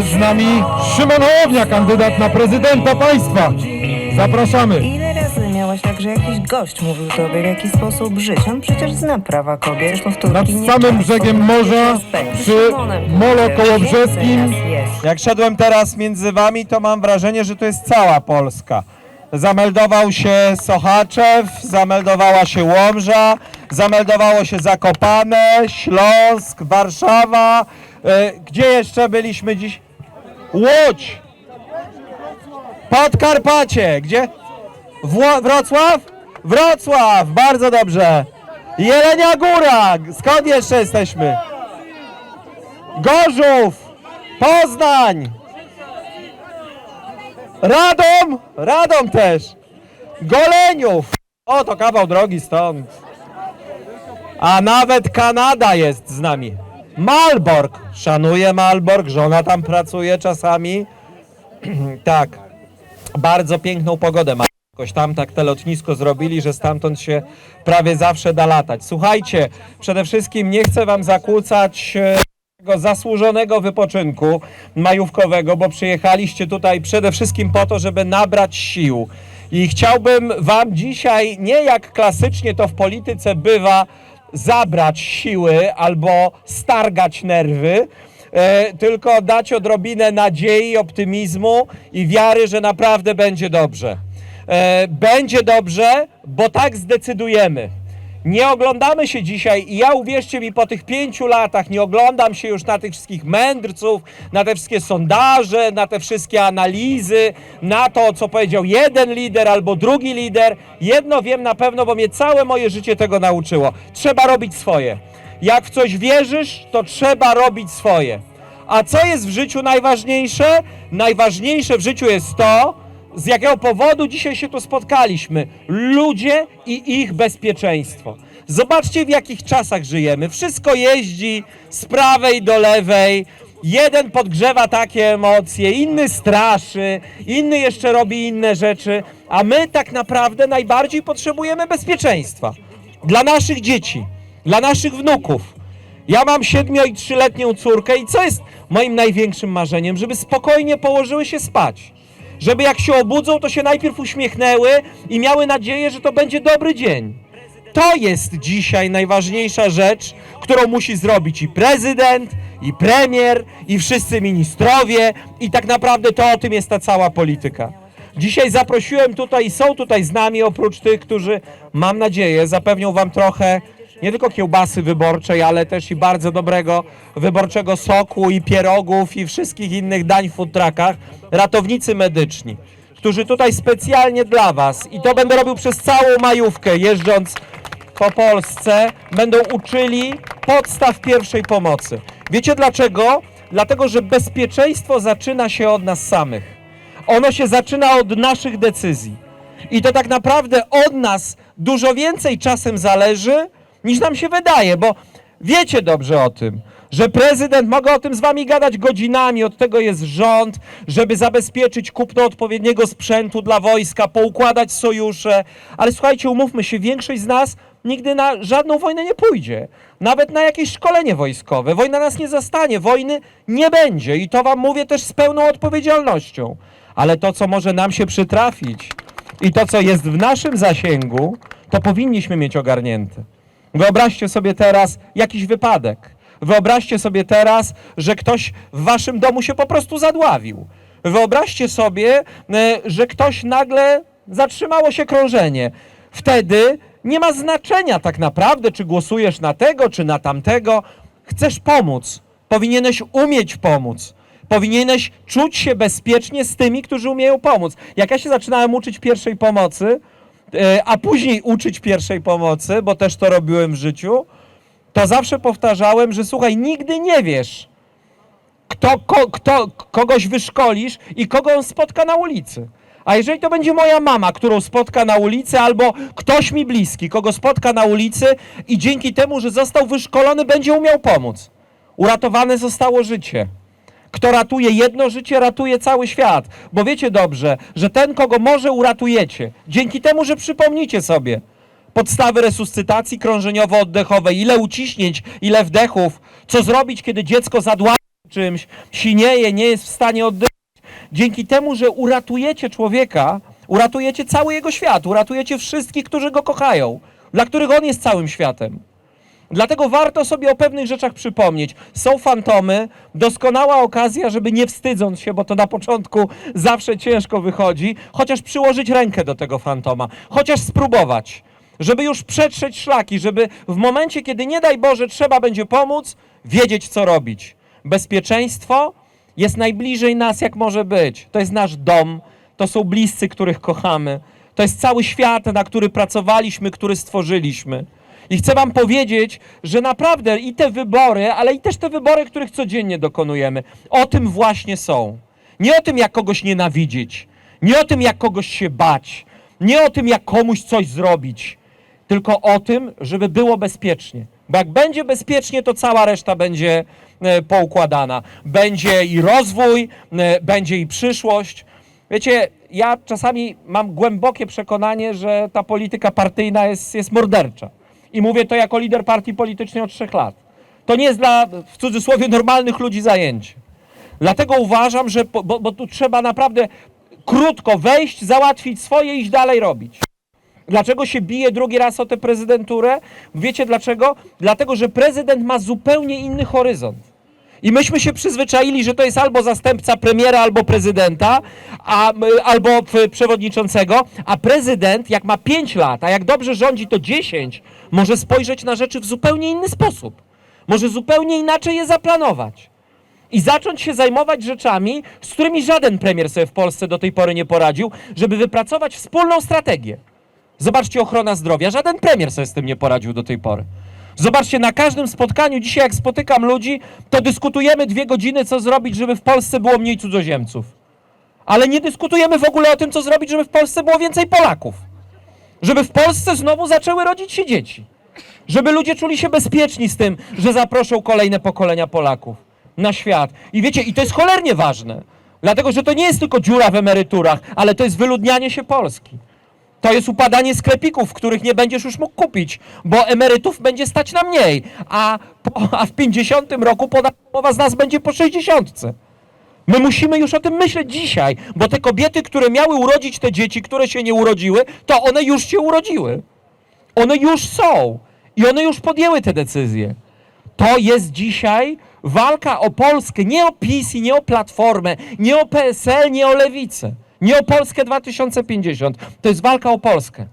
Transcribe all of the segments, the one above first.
Jest z nami Szymon Hołownia, kandydat na prezydenta państwa. Zapraszamy. Ile razy miałaś tak, że jakiś gość mówił tobie, w jaki sposób żyć? On przecież zna prawa kobiet. Zresztą w Turcji Nad nie samym często brzegiem morza, przy Szymonem molo kołobrzeskim. więcej nas jest. Jak szedłem teraz między wami, to mam wrażenie, że to jest cała Polska. Zameldował się Sochaczew, zameldowała się Łomża, zameldowało się Zakopane, Śląsk, Warszawa. E, Gdzie jeszcze byliśmy dziś? Łódź! Podkarpacie! Gdzie? Wło- Wrocław? Wrocław! Bardzo dobrze! Jelenia Góra! Skąd jeszcze jesteśmy? Gorzów! Poznań! Radom! Radom też! Goleniów! O, to kawał drogi stąd. A nawet Kanada jest z nami. Malbork! Szanuję Malbork, żona tam pracuje czasami. tak. Bardzo piękną pogodę ma. Jakoś tam tak te lotnisko zrobili, że stamtąd się prawie zawsze da latać. Słuchajcie, przede wszystkim nie chcę wam zakłócać e, zasłużonego wypoczynku majówkowego, bo przyjechaliście tutaj przede wszystkim po to, żeby nabrać sił. I chciałbym wam dzisiaj, nie jak klasycznie to w polityce bywa, zabrać siły albo stargać nerwy, e, tylko dać odrobinę nadziei, optymizmu i wiary, że naprawdę będzie dobrze. E, będzie dobrze, bo tak zdecydujemy. Nie oglądamy się dzisiaj i ja uwierzcie mi, po tych pięciu latach nie oglądam się już na tych wszystkich mędrców, na te wszystkie sondaże, na te wszystkie analizy, na to, co powiedział jeden lider albo drugi lider. Jedno wiem na pewno, bo mnie całe moje życie tego nauczyło. Trzeba robić swoje. Jak w coś wierzysz, to trzeba robić swoje. A co jest w życiu najważniejsze? Najważniejsze w życiu jest to, z jakiego powodu dzisiaj się tu spotkaliśmy. Ludzie i ich bezpieczeństwo. Zobaczcie, w jakich czasach żyjemy. Wszystko jeździ z prawej do lewej. Jeden podgrzewa takie emocje, inny straszy, inny jeszcze robi inne rzeczy, a my tak naprawdę najbardziej potrzebujemy bezpieczeństwa. Dla naszych dzieci, dla naszych wnuków. Ja mam siedmiu i trzyletnią córkę i co jest moim największym marzeniem? Żeby spokojnie położyły się spać. Żeby jak się obudzą, to się najpierw uśmiechnęły i miały nadzieję, że to będzie dobry dzień. To jest dzisiaj najważniejsza rzecz, którą musi zrobić i prezydent, i premier, i wszyscy ministrowie, i tak naprawdę to o tym jest ta cała polityka. Dzisiaj zaprosiłem tutaj są tutaj z nami, oprócz tych, którzy, mam nadzieję, zapewnią Wam trochę nie tylko kiełbasy wyborczej, ale też i bardzo dobrego wyborczego soku i pierogów i wszystkich innych dań w food truckach, ratownicy medyczni, którzy tutaj specjalnie dla Was i to będę robił przez całą majówkę, jeżdżąc po Polsce, będą uczyli podstaw pierwszej pomocy. Wiecie dlaczego? Dlatego, że bezpieczeństwo zaczyna się od nas samych. Ono się zaczyna od naszych decyzji. I to tak naprawdę od nas dużo więcej czasem zależy, niż nam się wydaje, bo wiecie dobrze o tym, że prezydent, mogę o tym z wami gadać godzinami, od tego jest rząd, żeby zabezpieczyć kupno odpowiedniego sprzętu dla wojska, poukładać sojusze, ale słuchajcie, umówmy się, większość z nas nigdy na żadną wojnę nie pójdzie. Nawet na jakieś szkolenie wojskowe. Wojna nas nie zastanie, wojny nie będzie i to wam mówię też z pełną odpowiedzialnością. Ale to, co może nam się przytrafić i to, co jest w naszym zasięgu, to powinniśmy mieć ogarnięte. Wyobraźcie sobie teraz jakiś wypadek. Wyobraźcie sobie teraz, że ktoś w waszym domu się po prostu zadławił. Wyobraźcie sobie, e, że ktoś nagle zatrzymało się krążenie. Wtedy nie ma znaczenia tak naprawdę, czy głosujesz na tego, czy na tamtego. Chcesz pomóc. Powinieneś umieć pomóc. Powinieneś czuć się bezpiecznie z tymi, którzy umieją pomóc. Jak ja się zaczynałem uczyć pierwszej pomocy, a później uczyć pierwszej pomocy, bo też to robiłem w życiu, to zawsze powtarzałem, że słuchaj, nigdy nie wiesz, kto, ko, kto, kogoś wyszkolisz i kogo on spotka na ulicy. A jeżeli to będzie moja mama, którą spotka na ulicy, albo ktoś mi bliski, kogo spotka na ulicy i dzięki temu, że został wyszkolony, będzie umiał pomóc. Uratowane zostało życie. Kto ratuje jedno życie, ratuje cały świat. Bo wiecie dobrze, że ten, kogo może uratujecie, dzięki temu, że przypomnicie sobie podstawy resuscytacji krążeniowo-oddechowej, ile uciśnięć, ile wdechów, co zrobić, kiedy dziecko zadławi czymś, sinieje, nie jest w stanie oddychać. Dzięki temu, że uratujecie człowieka, uratujecie cały jego świat, uratujecie wszystkich, którzy go kochają, dla których on jest całym światem. Dlatego warto sobie o pewnych rzeczach przypomnieć. Są fantomy, doskonała okazja, żeby nie wstydząc się, bo to na początku zawsze ciężko wychodzi, chociaż przyłożyć rękę do tego fantoma, chociaż spróbować, żeby już przetrzeć szlaki, żeby w momencie, kiedy nie daj Boże trzeba będzie pomóc, wiedzieć co robić. Bezpieczeństwo jest najbliżej nas, jak może być. To jest nasz dom, to są bliscy, których kochamy. To jest cały świat, na który pracowaliśmy, który stworzyliśmy. I chcę Wam powiedzieć, że naprawdę i te wybory, ale i też te wybory, których codziennie dokonujemy, o tym właśnie są. Nie o tym, jak kogoś nienawidzieć, nie o tym, jak kogoś się bać, nie o tym, jak komuś coś zrobić, tylko o tym, żeby było bezpiecznie. Bo jak będzie bezpiecznie, to cała reszta będzie e, poukładana. Będzie i rozwój, e, będzie i przyszłość. Wiecie, ja czasami mam głębokie przekonanie, że ta polityka partyjna jest, jest mordercza. I mówię to jako lider partii politycznej od trzech lat. To nie jest dla, w cudzysłowie, normalnych ludzi zajęcie. Dlatego uważam, że, po- bo, bo tu trzeba naprawdę krótko wejść, załatwić swoje i iść dalej robić. Dlaczego się bije drugi raz o tę prezydenturę? Wiecie dlaczego? Dlatego, że prezydent ma zupełnie inny horyzont. I myśmy się przyzwyczaili, że to jest albo zastępca premiera, albo prezydenta, a, albo p- przewodniczącego, a prezydent, jak ma 5 lat, a jak dobrze rządzi, to 10, może spojrzeć na rzeczy w zupełnie inny sposób. Może zupełnie inaczej je zaplanować. I zacząć się zajmować rzeczami, z którymi żaden premier sobie w Polsce do tej pory nie poradził, żeby wypracować wspólną strategię. Zobaczcie ochrona zdrowia. Żaden premier sobie z tym nie poradził do tej pory. Zobaczcie, na każdym spotkaniu, dzisiaj jak spotykam ludzi, to dyskutujemy dwie godziny, co zrobić, żeby w Polsce było mniej cudzoziemców. Ale nie dyskutujemy w ogóle o tym, co zrobić, żeby w Polsce było więcej Polaków. Żeby w Polsce znowu zaczęły rodzić się dzieci. Żeby ludzie czuli się bezpieczni z tym, że zaproszą kolejne pokolenia Polaków na świat. I wiecie, i to jest cholernie ważne. Dlatego, że to nie jest tylko dziura w emeryturach, ale to jest wyludnianie się Polski. To jest upadanie sklepików, których nie będziesz już mógł kupić, bo emerytów będzie stać na mniej, a, a w 50 roku połowa z nas będzie po 60. My musimy już o tym myśleć dzisiaj, bo te kobiety, które miały urodzić te dzieci, które się nie urodziły, to one już się urodziły. One już są i one już podjęły te decyzje. To jest dzisiaj walka o Polskę, nie o PiS i nie o Platformę, nie o PSL, nie o Lewicę, nie o Polskę 2050. To jest walka o Polskę.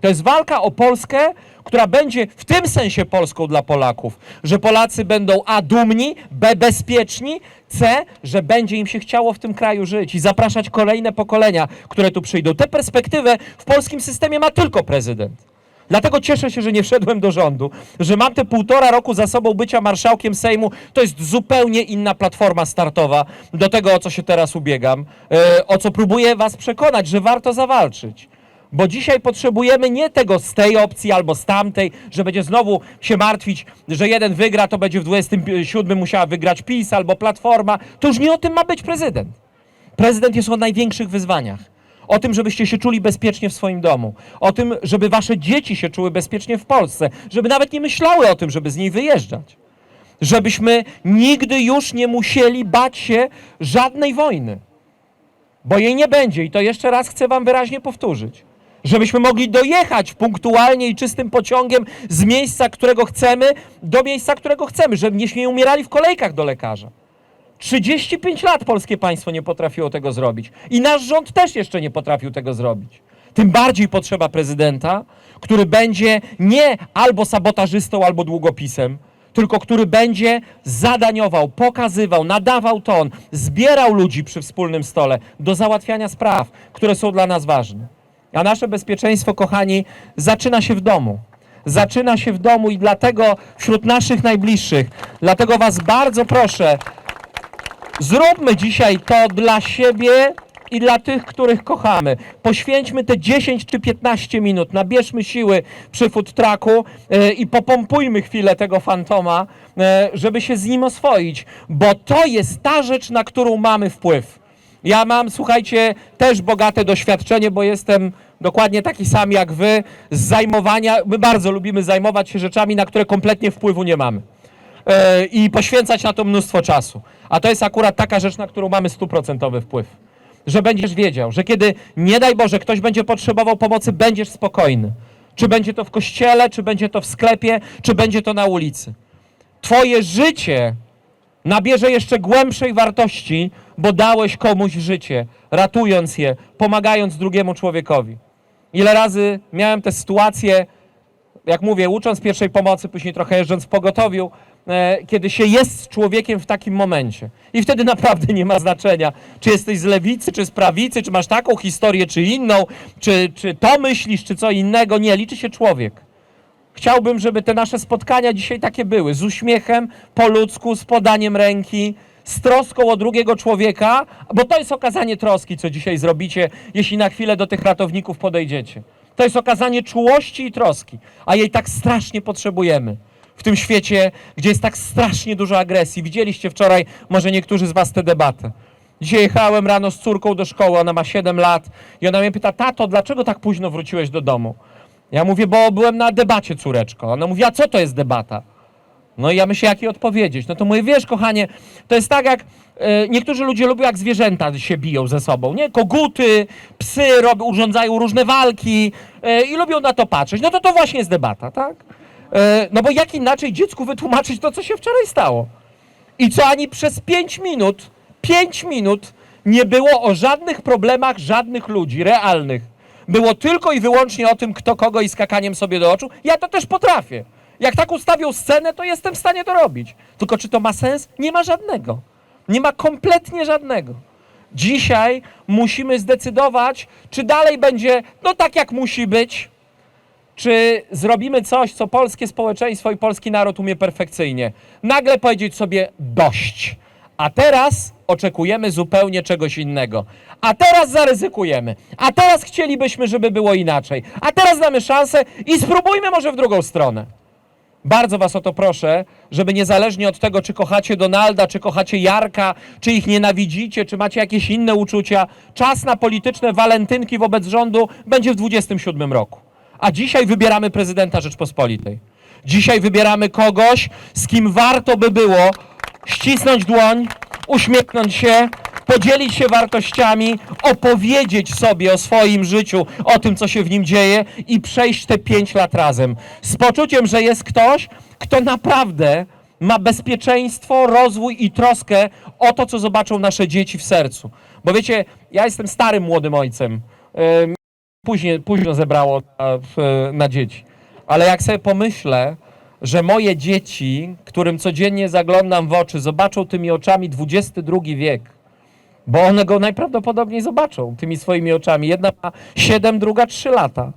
To jest walka o Polskę, która będzie w tym sensie Polską dla Polaków, że Polacy będą A dumni, B bezpieczni, C, że będzie im się chciało w tym kraju żyć i zapraszać kolejne pokolenia, które tu przyjdą. Tę perspektywę w polskim systemie ma tylko prezydent. Dlatego cieszę się, że nie wszedłem do rządu, że mam te półtora roku za sobą bycia marszałkiem Sejmu. To jest zupełnie inna platforma startowa do tego, o co się teraz ubiegam, e, o co próbuję Was przekonać, że warto zawalczyć. Bo dzisiaj potrzebujemy nie tego z tej opcji albo z tamtej, że będzie znowu się martwić, że jeden wygra, to będzie w 27 musiała wygrać PiS albo Platforma. To już nie o tym ma być prezydent. Prezydent jest o największych wyzwaniach. O tym, żebyście się czuli bezpiecznie w swoim domu. O tym, żeby wasze dzieci się czuły bezpiecznie w Polsce. Żeby nawet nie myślały o tym, żeby z niej wyjeżdżać. Żebyśmy nigdy już nie musieli bać się żadnej wojny. Bo jej nie będzie i to jeszcze raz chcę wam wyraźnie powtórzyć. Żebyśmy mogli dojechać punktualnie i czystym pociągiem z miejsca, którego chcemy, do miejsca, którego chcemy. Żebyśmy nie umierali w kolejkach do lekarza. 35 lat polskie państwo nie potrafiło tego zrobić. I nasz rząd też jeszcze nie potrafił tego zrobić. Tym bardziej potrzeba prezydenta, który będzie nie albo sabotażystą, albo długopisem, tylko który będzie zadaniował, pokazywał, nadawał ton, zbierał ludzi przy wspólnym stole do załatwiania spraw, które są dla nas ważne. A nasze bezpieczeństwo, kochani, zaczyna się w domu. Zaczyna się w domu i dlatego wśród naszych najbliższych, dlatego Was bardzo proszę, Zróbmy dzisiaj to dla siebie i dla tych, których kochamy. Poświęćmy te 10 czy 15 minut, nabierzmy siły przy food trucku e, i popompujmy chwilę tego fantoma, e, żeby się z nim oswoić, bo to jest ta rzecz, na którą mamy wpływ. Ja mam, słuchajcie, też bogate doświadczenie, bo jestem dokładnie taki sam jak wy z zajmowania. My bardzo lubimy zajmować się rzeczami, na które kompletnie wpływu nie mamy. E, i poświęcać na to mnóstwo czasu. A to jest akurat taka rzecz, na którą mamy stuprocentowy wpływ. Że będziesz wiedział, że kiedy, nie daj Boże, ktoś będzie potrzebował pomocy, będziesz spokojny. Czy będzie to w kościele, czy będzie to w sklepie, czy będzie to na ulicy. Twoje życie nabierze jeszcze głębszej wartości, bo dałeś komuś życie, ratując je, pomagając drugiemu człowiekowi. Ile razy miałem te sytuacje, jak mówię, ucząc pierwszej pomocy, później trochę jeżdżąc w pogotowiu, e, kiedy się jest człowiekiem w takim momencie. I wtedy naprawdę nie ma znaczenia, czy jesteś z lewicy, czy z prawicy, czy masz taką historię, czy inną, czy, czy to myślisz, czy co innego. Nie, liczy się człowiek. Chciałbym, żeby te nasze spotkania dzisiaj takie były. Z uśmiechem, po ludzku, z podaniem ręki, z troską o drugiego człowieka, bo to jest okazanie troski, co dzisiaj zrobicie, jeśli na chwilę do tych ratowników podejdziecie. To jest okazanie czułości i troski, a jej tak strasznie potrzebujemy. W tym świecie, gdzie jest tak strasznie dużo agresji. Widzieliście wczoraj, może niektórzy z Was tę debatę. Dzisiaj jechałem rano z córką do szkoły, ona ma 7 lat i ona mnie pyta, tato, dlaczego tak późno wróciłeś do domu? Ja mówię, bo byłem na debacie, córeczko. Ona mówi, a co to jest debata? No i ja myślę, jak jej odpowiedzieć. No to mówię, wiesz, kochanie, to jest tak jak e, niektórzy ludzie lubią, jak zwierzęta się biją ze sobą, nie? Koguty, psy robią, urządzają różne walki e, i lubią na to patrzeć. No to to właśnie jest debata, tak? E, no bo jak inaczej dziecku wytłumaczyć to, co się wczoraj stało? I co ani przez 5 minut, 5 minut nie było o żadnych problemach żadnych ludzi realnych. Było tylko i wyłącznie o tym, kto kogo i skakaniem sobie do oczu. Ja to też potrafię. Jak tak ustawią scenę, to jestem w stanie to robić. Tylko czy to ma sens? Nie ma żadnego. Nie ma kompletnie żadnego. Dzisiaj musimy zdecydować, czy dalej będzie no tak, jak musi być, czy zrobimy coś, co polskie społeczeństwo i polski naród umie perfekcyjnie. Nagle powiedzieć sobie dość. A teraz oczekujemy zupełnie czegoś innego. A teraz zaryzykujemy. A teraz chcielibyśmy, żeby było inaczej. A teraz damy szansę i spróbujmy może w drugą stronę. Bardzo Was o to proszę, żeby niezależnie od tego, czy kochacie Donalda, czy kochacie Jarka, czy ich nienawidzicie, czy macie jakieś inne uczucia, czas na polityczne walentynki wobec rządu będzie w 27 roku. A dzisiaj wybieramy prezydenta Rzeczpospolitej. Dzisiaj wybieramy kogoś, z kim warto by było ścisnąć dłoń, uśmiechnąć się, podzielić się wartościami, opowiedzieć sobie o swoim życiu, o tym, co się w nim dzieje i przejść te pięć lat razem. Z poczuciem, że jest ktoś, kto naprawdę ma bezpieczeństwo, rozwój i troskę o to, co zobaczą nasze dzieci w sercu. Bo wiecie, ja jestem starym młodym ojcem. Później, późno zebrało na, na dzieci. Ale jak sobie pomyślę, że moje dzieci, którym codziennie zaglądam w oczy, zobaczą tymi oczami XXI wiek, bo one go najprawdopodobniej zobaczą tymi swoimi oczami. Jedna ma 7, druga 3 lata.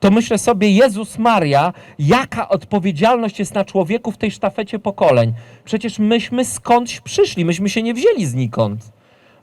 To myślę sobie, Jezus Maria, jaka odpowiedzialność jest na człowieku w tej sztafecie pokoleń. Przecież myśmy skądś przyszli, myśmy się nie wzięli znikąd.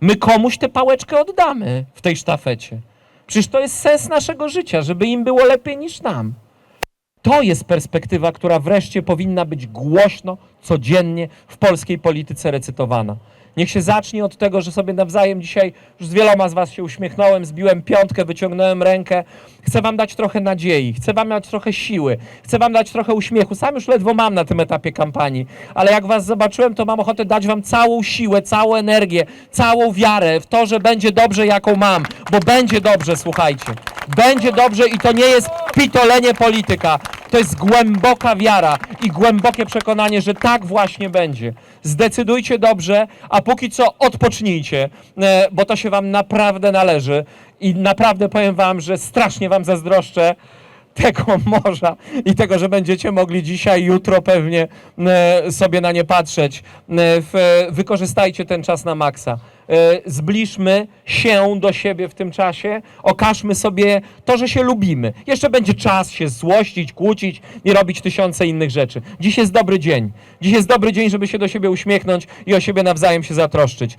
My komuś tę pałeczkę oddamy w tej sztafecie. Przecież to jest sens naszego życia, żeby im było lepiej niż nam. To jest perspektywa, która wreszcie powinna być głośno, codziennie w polskiej polityce recytowana. Niech się zacznie od tego, że sobie nawzajem dzisiaj już z wieloma z Was się uśmiechnąłem, zbiłem piątkę, wyciągnąłem rękę. Chcę Wam dać trochę nadziei, chcę Wam dać trochę siły, chcę Wam dać trochę uśmiechu. Sam już ledwo mam na tym etapie kampanii, ale jak Was zobaczyłem, to mam ochotę dać Wam całą siłę, całą energię, całą wiarę w to, że będzie dobrze, jaką mam, bo będzie dobrze, słuchajcie. Będzie dobrze i to nie jest pitolenie polityka. To jest głęboka wiara i głębokie przekonanie, że tak właśnie będzie. Zdecydujcie dobrze, a póki co odpocznijcie, e, bo to się Wam naprawdę należy. I naprawdę powiem Wam, że strasznie Wam zazdroszczę tego morza i tego, że będziecie mogli dzisiaj, jutro pewnie e, sobie na nie patrzeć. E, wykorzystajcie ten czas na maksa. E, Zbliżmy się do siebie w tym czasie, okażmy sobie to, że się lubimy. Jeszcze będzie czas się złościć, kłócić i robić tysiące innych rzeczy. Dziś jest dobry dzień. Dziś jest dobry dzień, żeby się do siebie uśmiechnąć i o siebie nawzajem się zatroszczyć.